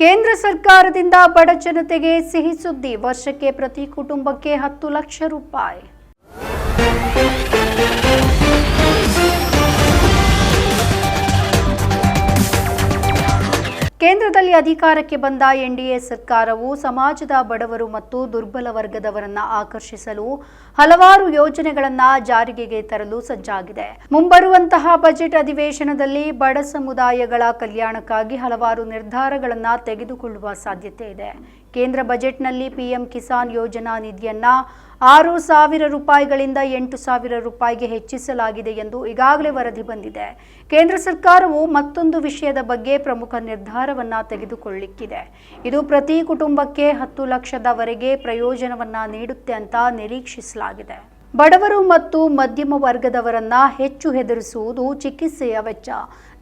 ಕೇಂದ್ರ ಸರ್ಕಾರದಿಂದ ಬಡ ಜನತೆಗೆ ಸಿಹಿ ಸುದ್ದಿ. ವರ್ಷಕ್ಕೆ ಪ್ರತಿ ಕುಟುಂಬಕ್ಕೆ ಹತ್ತು ಲಕ್ಷ ರೂಪಾಯಿ. ಕೇಂದ್ರದಲ್ಲಿ ಅಧಿಕಾರಕ್ಕೆ ಬಂದ ಎನ್ಡಿಎ ಸರ್ಕಾರವು ಸಮಾಜದ ಬಡವರು ಮತ್ತು ದುರ್ಬಲ ವರ್ಗದವರನ್ನ ಆಕರ್ಷಿಸಲು ಹಲವಾರು ಯೋಜನೆಗಳನ್ನ ಜಾರಿಗೆ ತರಲು ಸಜ್ಜಾಗಿದೆ. ಮುಂಬರುವಂತಹ ಬಜೆಟ್ ಅಧಿವೇಶನದಲ್ಲಿ ಬಡ ಸಮುದಾಯಗಳ ಕಲ್ಯಾಣಕ್ಕಾಗಿ ಹಲವಾರು ನಿರ್ಧಾರಗಳನ್ನ ತೆಗೆದುಕೊಳ್ಳುವ ಸಾಧ್ಯತೆ ಇದೆ. ಕೇಂದ್ರ ಬಜೆಟ್ನಲ್ಲಿ ಪಿಎಂ ಕಿಸಾನ್ ಯೋಜನಾ ನಿಧಿಯನ್ನ ಆರು ಸಾವಿರ ರೂಪಾಯಿಗಳಿಂದ ಎಂಟು ಸಾವಿರ ರೂಪಾಯಿಗೆ ಹೆಚ್ಚಿಸಲಾಗಿದೆ ಎಂದು ಈಗಾಗಲೇ ವರದಿ ಬಂದಿದೆ. ಕೇಂದ್ರ ಸರ್ಕಾರವು ಮತ್ತೊಂದು ವಿಷಯದ ಬಗ್ಗೆ ಪ್ರಮುಖ ನಿರ್ಧಾರವನ್ನ ತೆಗೆದುಕೊಳ್ಳಿಕ್ಕಿದೆ. ಇದು ಪ್ರತಿ ಕುಟುಂಬಕ್ಕೆ ಹತ್ತು ಲಕ್ಷದವರೆಗೆ ಪ್ರಯೋಜನವನ್ನ ನೀಡುತ್ತೆ ಅಂತ ನಿರೀಕ್ಷಿಸಲಾಗಿದೆ. ಬಡವರು ಮತ್ತು ಮಧ್ಯಮ ವರ್ಗದವರನ್ನ ಹೆಚ್ಚು ಹೆದರಿಸುವುದು ಚಿಕಿತ್ಸೆಯ ವೆಚ್ಚ.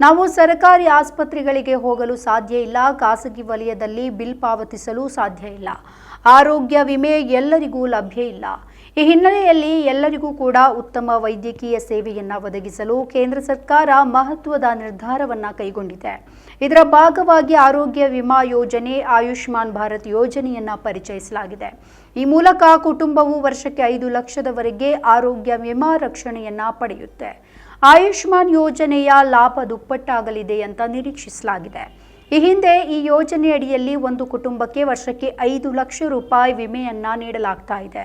ನಾವು ಸರ್ಕಾರಿ ಆಸ್ಪತ್ರೆಗಳಿಗೆ ಹೋಗಲು ಸಾಧ್ಯ ಇಲ್ಲ. ಖಾಸಗಿ ವಲಯದಲ್ಲಿ ಬಿಲ್ ಪಾವತಿಸಲು ಸಾಧ್ಯ ಇಲ್ಲ. ಆರೋಗ್ಯ ವಿಮೆ ಎಲ್ಲರಿಗೂ ಲಭ್ಯ ಇಲ್ಲ. ಈ ಹಿನ್ನೆಲೆಯಲ್ಲಿ ಎಲ್ಲರಿಗೂ ಕೂಡ ಉತ್ತಮ ವೈದ್ಯಕೀಯ ಸೇವೆಯನ್ನು ಒದಗಿಸಲು ಕೇಂದ್ರ ಸರ್ಕಾರ ಮಹತ್ವದ ನಿರ್ಧಾರವನ್ನು ಕೈಗೊಂಡಿದೆ. ಇದರ ಭಾಗವಾಗಿ ಆರೋಗ್ಯ ವಿಮಾ ಯೋಜನೆ, ಆಯುಷ್ಮಾನ್ ಭಾರತ್ ಯೋಜನೆಯನ್ನು ಪರಿಚಯಿಸಲಾಗಿದೆ. ಈ ಮೂಲಕ ಕುಟುಂಬವು ವರ್ಷಕ್ಕೆ ಐದು ಲಕ್ಷದವರೆಗೆ ಆರೋಗ್ಯ ವಿಮಾ ರಕ್ಷಣೆಯನ್ನ ಪಡೆಯುತ್ತೆ. ಆಯುಷ್ಮಾನ್ ಯೋಜನೆಯ ಲಾಭ ದುಪ್ಪಟ್ಟಾಗಲಿದೆ ಅಂತ ನಿರೀಕ್ಷಿಸಲಾಗಿದೆ. ಈ ಹಿಂದೆ ಈ ಯೋಜನೆಯಡಿಯಲ್ಲಿ ಒಂದು ಕುಟುಂಬಕ್ಕೆ ವರ್ಷಕ್ಕೆ ಐದು ಲಕ್ಷ ರೂಪಾಯಿ ವಿಮೆಯನ್ನ ನೀಡಲಾಗ್ತಾ ಇದೆ.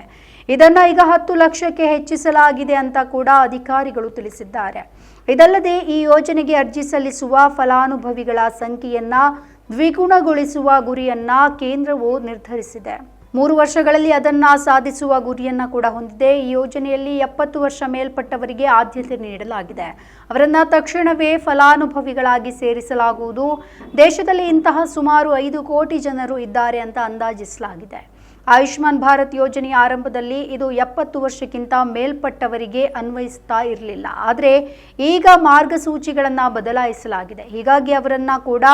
ಇದನ್ನ ಈಗ ಹತ್ತು ಲಕ್ಷಕ್ಕೆ ಹೆಚ್ಚಿಸಲಾಗಿದೆ ಅಂತ ಕೂಡ ಅಧಿಕಾರಿಗಳು ತಿಳಿಸಿದ್ದಾರೆ. ಇದಲ್ಲದೆ ಈ ಯೋಜನೆಗೆ ಅರ್ಜಿ ಸಲ್ಲಿಸುವ ಫಲಾನುಭವಿಗಳ ಸಂಖ್ಯೆಯನ್ನ ದ್ವಿಗುಣಗೊಳಿಸುವ ಗುರಿಯನ್ನ ಕೇಂದ್ರವು ನಿರ್ಧರಿಸಿದೆ. ಮೂರು ವರ್ಷಗಳಲ್ಲಿ ಅದನ್ನು ಸಾಧಿಸುವ ಗುರಿಯನ್ನ ಕೂಡ ಹೊಂದಿದೆ. ಈ ಯೋಜನೆಯಲ್ಲಿ ಎಪ್ಪತ್ತು ವರ್ಷ ಮೇಲ್ಪಟ್ಟವರಿಗೆ ಆದ್ಯತೆ ನೀಡಲಾಗಿದೆ. ಅವರನ್ನು ತಕ್ಷಣವೇ ಫಲಾನುಭವಿಗಳಾಗಿ ಸೇರಿಸಲಾಗುವುದು. ದೇಶದಲ್ಲಿ ಇಂತಹ ಸುಮಾರು ಐದು ಕೋಟಿ ಜನರು ಇದ್ದಾರೆ ಅಂತ ಅಂದಾಜಿಸಲಾಗಿದೆ. ಆಯುಷ್ಮಾನ್ ಭಾರತ್ ಯೋಜನೆಯ ಆರಂಭದಲ್ಲಿ ಇದು ಎಪ್ಪತ್ತು ವರ್ಷಕ್ಕಿಂತ ಮೇಲ್ಪಟ್ಟವರಿಗೆ ಅನ್ವಯಿಸ್ತಾ ಇರಲಿಲ್ಲ. ಆದರೆ ಈಗ ಮಾರ್ಗಸೂಚಿಗಳನ್ನು ಬದಲಾಯಿಸಲಾಗಿದೆ. ಹೀಗಾಗಿ ಅವರನ್ನ ಕೂಡ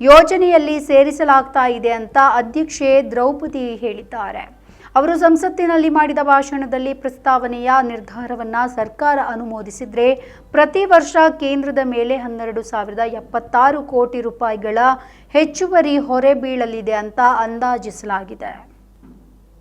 ಯೋಜನೆಯಲ್ಲಿ ಸೇರಿಸಲಾಗ್ತಾ ಇದೆ ಅಂತ ಅಧ್ಯಕ್ಷೆ ದ್ರೌಪದಿ ಹೇಳಿದ್ದಾರೆ. ಅವರು ಸಂಸತ್ತಿನಲ್ಲಿ ಮಾಡಿದ ಭಾಷಣದಲ್ಲಿ ಪ್ರಸ್ತಾವನೆಯ ನಿರ್ಧಾರವನ್ನು ಸರ್ಕಾರ ಅನುಮೋದಿಸಿದರೆ ಪ್ರತಿ ವರ್ಷ ಕೇಂದ್ರದ ಮೇಲೆ ಹನ್ನೆರಡು ಸಾವಿರದ ಎಪ್ಪತ್ತಾರು ಕೋಟಿ ರೂಪಾಯಿಗಳ ಹೆಚ್ಚುವರಿ ಹೊರೆ ಬೀಳಲಿದೆ ಅಂತ ಅಂದಾಜಿಸಲಾಗಿದೆ.